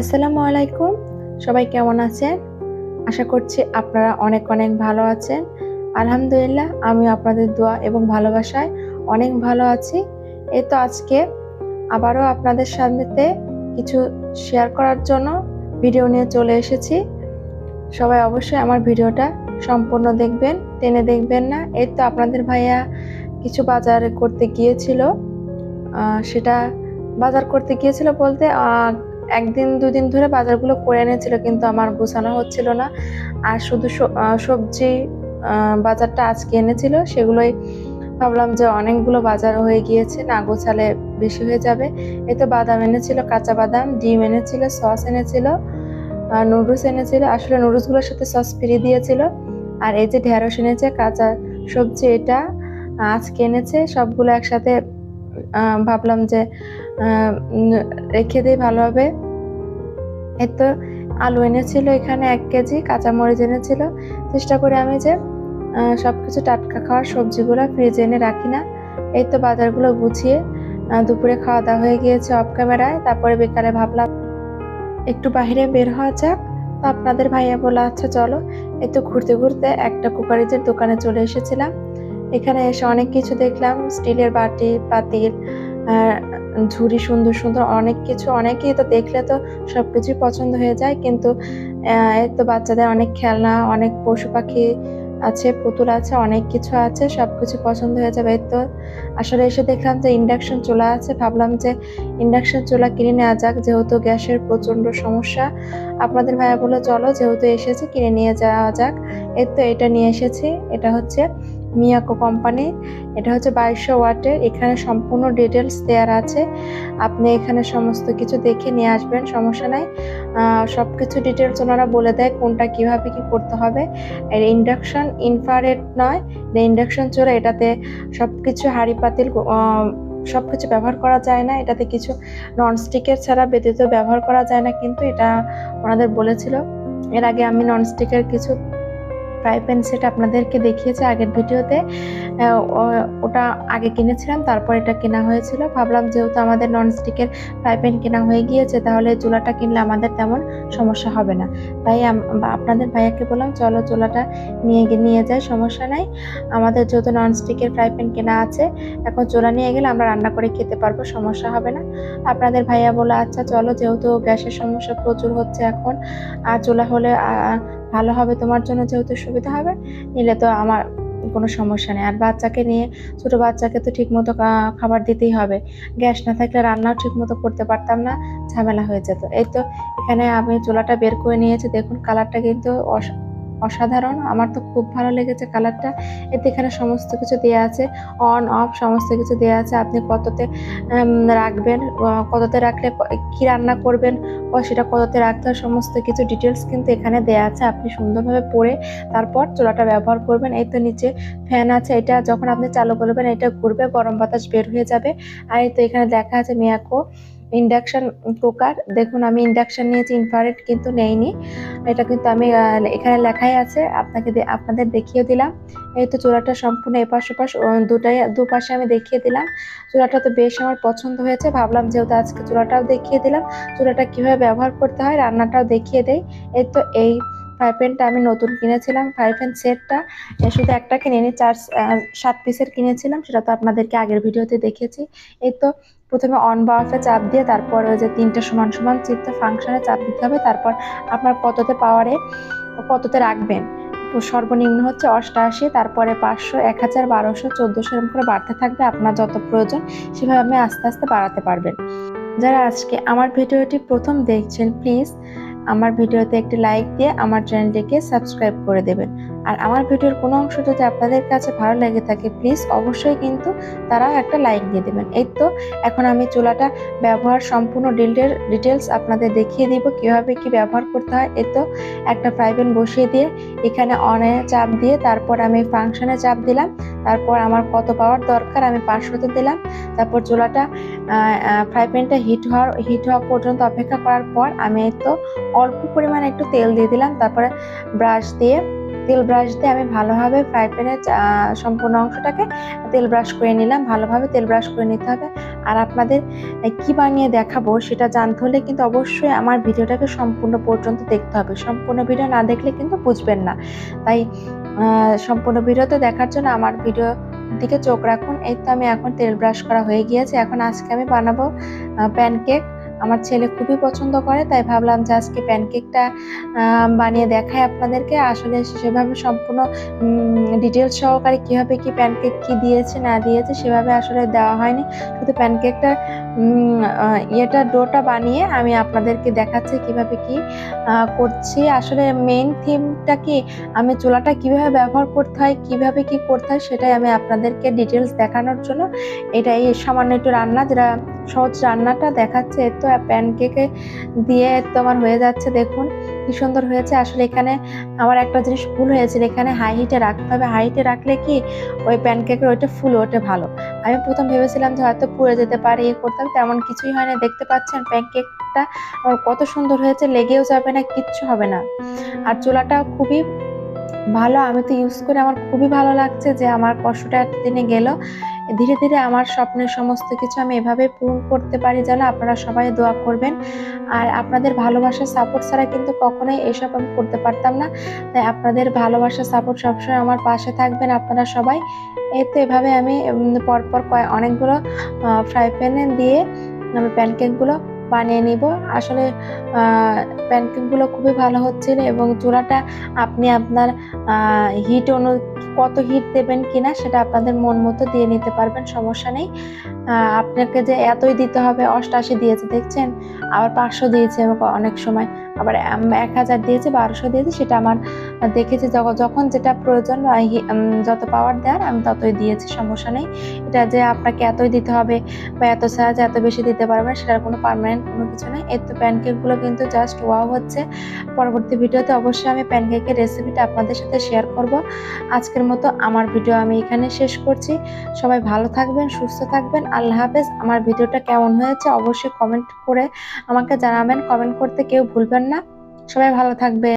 আসসালামু আলাইকুম। সবাই কেমন আছেন? আশা করছি আপনারা অনেক অনেক ভালো আছেন। আলহামদুলিল্লাহ আমি আপনাদের দোয়া এবং ভালোবাসায় অনেক ভালো আছি। এই তো আজকে আবারও আপনাদের সামনেতে কিছু শেয়ার করার জন্য ভিডিও নিয়ে চলে এসেছি। সবাই অবশ্যই আমার ভিডিওটা সম্পূর্ণ দেখবেন, টেনে দেখবেন না। এই তো আপনাদের ভাইয়া কিছু বাজার করতে গিয়েছিল। সেটা বাজার করতে গিয়েছিল বলতে একদিন, দুদিন ধরে বাজারগুলো করে এনেছিল, কিন্তু আমার গোছানো হচ্ছিল না। আর শুধু সবজি বাজারটা আজকে এনেছিল, সেগুলোই ভাবলাম যে অনেকগুলো বাজার হয়ে গিয়েছে, না গোছালে বেশি হয়ে যাবে। এই তো বাদাম এনেছিল, কাঁচা বাদাম, ডিম এনেছিল, সস এনেছিল নুডলস এনেছিল। আসলে নুডলসগুলোর সাথে সস ফ্রি দিয়েছিল। আর এই যে ঢেঁড়স এনেছে, কাঁচা সবজি এটা আজকে এনেছে, সবগুলো একসাথে ভাবলাম যে রেখে দিই ভালো হবে এই তো আলু এনেছিল এখানে এক কেজি কাঁচামরিচ এনেছিল। চেষ্টা করি আমি যে আহ, সবকিছু টাটকা খাওয়ার সবজিগুলো ফ্রিজে এনে রাখি না। এই তো বাজারগুলো গুছিয়ে দুপুরে খাওয়া দাওয়া হয়ে গিয়েছে অফ ক্যামেরায় তারপরে বিকালে ভাবলাম একটু বাইরে বের হওয়া যাক। তো আপনাদের ভাইয়া বলে আচ্ছা চলো। এই তো ঘুরতে ঘুরতে একটা কুকারিজের দোকানে চলে এসেছিলাম। এখানে এসে অনেক কিছু দেখলাম। স্টিলের বাটি পাতিল ঝুড়ি সুন্দর সুন্দর অনেক কিছু, অনেকেই তো দেখলে তো সব কিছুই পছন্দ হয়ে যায়, কিন্তু তো বাচ্চাদের অনেক খেলনা, অনেক পশু পাখি আছে, পুতুল আছে, অনেক কিছু আছে, সবকিছু পছন্দ হয়ে যাবে। তো আসলে এসে দেখলাম যে ইন্ডাকশন চুলা আছে, ভাবলাম যে ইন্ডাকশন চুলা কিনে নেওয়া যাক, যেহেতু গ্যাসের প্রচণ্ড সমস্যা। আপনাদের ভাইয়া বলে চলো যেহেতু এসেছে, কিনে নিয়ে যাওয়া যাক। এর তো এটা নিয়ে এসেছি, এটা হচ্ছে মিয়াকো কোম্পানি, এটা হচ্ছে বাইশশো ওয়াটের, এখানে সম্পূর্ণ ডিটেলস দেওয়ার আছে। আপনি এখানে সমস্ত কিছু দেখে নিয়ে আসবেন, সমস্যা নাই। সব কিছু ডিটেলস ওনারা বলে দেয় কোনটা কীভাবে কি করতে হবে। এর ইন্ডাকশন ইনফ্রারেড নয় ইন্ডাকশন চলে এটাতে সব কিছু হাঁড়ি পাতিল সব কিছু ব্যবহার করা যায় না। এটাতে কিছু ননস্টিকের ছাড়া ব্যতীত ব্যবহার করা যায় না, কিন্তু এটা ওনাদের বলেছিল। এর আগে আমি ননস্টিকের কিছু ফ্রাই প্যান সেট আপনাদেরকে দেখিয়েছি আগের ভিডিওতে। ওটা আগে কিনেছিলাম, তারপর এটা কেনা হয়েছিল। ভাবলাম যেহেতু আমাদের ননস্টিকের ফ্রাই প্যান কেনা হয়ে গিয়েছে, তাহলে চুলাটা কিনলে আমাদের তেমন সমস্যা হবে না। তাই আপনাদের ভাইয়াকে বললাম, চলো চুলাটা নিয়ে গিয়ে নিয়ে যায় সমস্যা নাই। আমাদের যেহেতু ননস্টিকের ফ্রাই প্যান কেনা আছে, এখন চুলা নিয়ে গেলে আমরা রান্না করে খেতে পারব, সমস্যা হবে না। আপনাদের ভাইয়া বলে আচ্ছা চলো, যেহেতু গ্যাসের সমস্যা প্রচুর হচ্ছে এখন, আর চুলা হলে ভালো হবে, তোমার জন্য যেহেতু সুবিধা হবে, নিলে তো আমার কোনো সমস্যা নেই। আর বাচ্চাকে নিয়ে, ছোট বাচ্চাকে তো ঠিক মতো খাবার দিতেই হবে। গ্যাস না থাকলে রান্নাও ঠিক মতো করতে পারতাম না, ঝামেলা হয়ে যেত। এই তো এখানে আমি চুলাটা বের করে নিয়েছি। দেখুন কালারটা কিন্তু অসাধারণ। আমার তো খুব ভালো লেগেছে কালারটা। এতে এখানে সমস্ত কিছু দেওয়া আছে। অন, অফ, সমস্ত কিছু দেওয়া আছে। আপনি কততে রাখবেন কততে রাখলে ক- রান্না করবেন সেটা কততে রাখতে হয়, সমস্ত কিছু ডিটেলস কিন্তু এখানে দেওয়া আছে। আপনি সুন্দরভাবে পড়ে তারপর চোলাটা ব্যবহার করবেন। এই তো নিচে ফ্যান আছে। এটা যখন আপনি চালু করবেন, এটা ঘুরবে, গরম বাতাস বের হয়ে যাবে। আর এই তো এখানে দেখা আছে মিয়াকো। ইন্ডাকশন কুকার দেখুন আমি ইন্ডাকশান নিয়েছি ইনফ্রারেড কিন্তু নেইনি। এটা কিন্তু আমি এখানে লেখাই আছে, আপনাকে আপনাদের দেখিয়ে দিলাম। এই তো চূড়াটা সম্পূর্ণ এপাশ ওপাশ দুটাই, দুপাশে আমি দেখিয়ে দিলাম। চুলাটা তো বেশ আমার পছন্দ হয়েছে, ভাবলাম যেহেতু আজকে চুলাটাও দেখিয়ে দিলাম। চুলাটা কীভাবে ব্যবহার করতে হয়, রান্নাটাও দেখিয়ে দেয় এই তো এই ফ্রাই প্যানটা আমি নতুন কিনেছিলাম ফ্রাই প্যান সেটটা শুধু একটা কিনে চার আহ, সাত পিসের কিনেছিলাম সেটা তো আপনাদেরকে আগের ভিডিওতে দেখেছি। এই তো প্রথমে অন বা অফে চাপ দিয়ে তারপর ওই যে তিনটে সমান সমান চিত্র ফাংশনে চাপ দিতে হবে তারপর আপনার কততে পাওয়ারে কততে রাখবেন? সর্বনিম্ন হচ্ছে অষ্টআশি তারপরে পাঁচশো এক হাজার বারোশো চোদ্দোশো এরকম করে বাড়তে থাকবে আপনার যত প্রয়োজন সেভাবে আপনি আস্তে আস্তে বাড়াতে পারবেন। যারা আজকে আমার ভিডিওটি প্রথম দেখছেন প্লিজ আমার ভিডিওতে একটি লাইক দিয়ে আমার চ্যানেলটিকে সাবস্ক্রাইব করে দেবেন। আর আমার ভিডিওর কোনো অংশ যদি আপনাদের কাছে ভালো লেগে থাকে প্লিজ অবশ্যই কিন্তু তারা একটা লাইক দিয়ে দেবেন। এই তো, এখন আমি চুলাটা ব্যবহার সম্পূর্ণ ডিটেল ডিটেলস আপনাদের দেখিয়ে দিব কীভাবে কি ব্যবহার করতে হয়। এই তো, একটা ফ্রাই প্যান বসিয়ে দিয়ে এখানে অনে চাপ দিয়ে তারপর আমি ফাংশনে চাপ দিলাম। তারপর আমার কত পাওয়ার দরকার আমি পাঁচশোতে দিলাম। তারপর চুলাটা ফ্রাই প্যানটা হিট হওয়ার হিট হওয়া পর্যন্ত অপেক্ষা করার পর আমি তো অল্প পরিমাণে একটু তেল দিয়ে দিলাম। তারপরে ব্রাশ দিয়ে তেল ব্রাশ দিয়ে আমি ভালোভাবে ফ্রাই প্যানের সম্পূর্ণ অংশটাকে তেল ব্রাশ করে নিলাম। ভালোভাবে তেল ব্রাশ করে নিতে হবে। আর আপনাদের কি বানিয়ে দেখাবো সেটা জানতে হলে কিন্তু অবশ্যই আমার ভিডিওটাকে সম্পূর্ণ পর্যন্ত দেখতে হবে। সম্পূর্ণ ভিডিও না দেখলে কিন্তু বুঝবেন না। তাই সম্পূর্ণ ভিডিওতে দেখার জন্য আমার ভিডিও দিকে চোখ রাখুন। এই তো আমি এখন তেল ব্রাশ করা হয়ে গিয়েছে। এখন আজকে আমি বানাবো প্যানকেক আমার ছেলে খুবই পছন্দ করে, তাই ভাবলাম যে আজকে প্যানকেকটা বানিয়ে দেখাই আপনাদেরকে। আসলে সেভাবে সম্পূর্ণ ডিটেলস সহকারে কীভাবে কি প্যানকেক কি দিয়েছে, না দিয়েছে, সেভাবে আসলে দেওয়া হয়নি। শুধু প্যানকেকটা ইয়েটা, ডোটা বানিয়ে আমি আপনাদেরকে দেখাচ্ছি কীভাবে কি করছি। আসলে মেইন থিমটা কি, আমি চুলাটা কীভাবে ব্যবহার করতে হয়, কীভাবে কি করতে হয়, সেটাই আমি আপনাদেরকে ডিটেলস দেখানোর জন্য। এটাই সামান্য একটু রান্না, যেটা সহজ রান্নাটা দেখাচ্ছে, তো প্যানকেকে দিয়ে তো আমার হয়ে যাচ্ছে, দেখুন কি সুন্দর হয়েছে। আসলে এখানে আমার একটা জিনিস ভুল হয়েছিল, এখানে হাই হিটে রাখতে হবে। হাই হিটে রাখলে কি ওই প্যানকেকের ওইটা ফুল ওঠে ভালো। আমি প্রথম ভেবেছিলাম যে হয়তো পুড়ে যেতে পারে ইয়ে করতে হবে, তেমন কিছুই হয় না দেখতে পাচ্ছেন প্যানকেকটা আমার কত সুন্দর হয়েছে, লেগেও যাবে না, কিচ্ছু হবে না। আর চুলাটা খুবই ভালো, আমি তো ইউজ করে, আমার খুবই ভালো লাগছে যে আমার কষ্টটা দিনে গেল। ধীরে ধীরে আমার স্বপ্নের সমস্ত কিছু আমি এভাবে পূরণ করতে পারি যেন আপনারা সবাই দোয়া করবেন। আর আপনাদের ভালোবাসা সাপোর্ট ছাড়া কিন্তু কখনোই এসব আমি করতে পারতাম না। তাই আপনাদের ভালোবাসা সাপোর্ট সবসময় আমার পাশে থাকবেন আপনারা সবাই। এই তো এভাবে আমি পরপর কয়, অনেকগুলো ফ্রাই প্যানে দিয়ে আমি প্যানকেকগুলো বানিয়ে নিব। আসলে প্যানকেকগুলো খুবই ভালো হচ্ছিল এবং চূড়াটা আপনি আপনার হিট অনু, কত হিট দেবেন কিনা সেটা আপনাদের মন মতো দিয়ে নিতে পারবেন, সমস্যা নেই। আপনাকে যে এতই দিতে হবে, অষ্টাশি দিয়েছে, দেখছেন? আবার পাঁচশো দিয়েছে অনেক সময় আবার এক হাজার দিয়েছে, বারোশো দিয়েছে, সেটা আমার দেখেছি যখন যেটা প্রয়োজন যত পাওয়ার দেওয়ার, আমি ততই দিয়েছি, সমস্যা নেই। এটা যে আপনাকে এতই দিতে হবে বা এত সাহায্য এত বেশি দিতে পারবেন, সেটার কোনো পারমানেন্ট কোনো কিছু নেই। এর তো প্যানকেকগুলো কিন্তু জাস্ট ওয়াও হচ্ছে। পরবর্তী ভিডিওতে অবশ্যই আমি প্যানকেকের রেসিপিটা আপনাদের সাথে শেয়ার করব। আজকের মতো আমার ভিডিও আমি এখানে শেষ করছি। সবাই ভালো থাকবেন, সুস্থ থাকবেন। আল্লাহ হাফেজ। আমার ভিডিওটা কেমন হয়েছে অবশ্যই কমেন্ট করে আমাকে জানাবেন। কমেন্ট করতে কেউ ভুলবেন না। সবাই ভালো থাকবে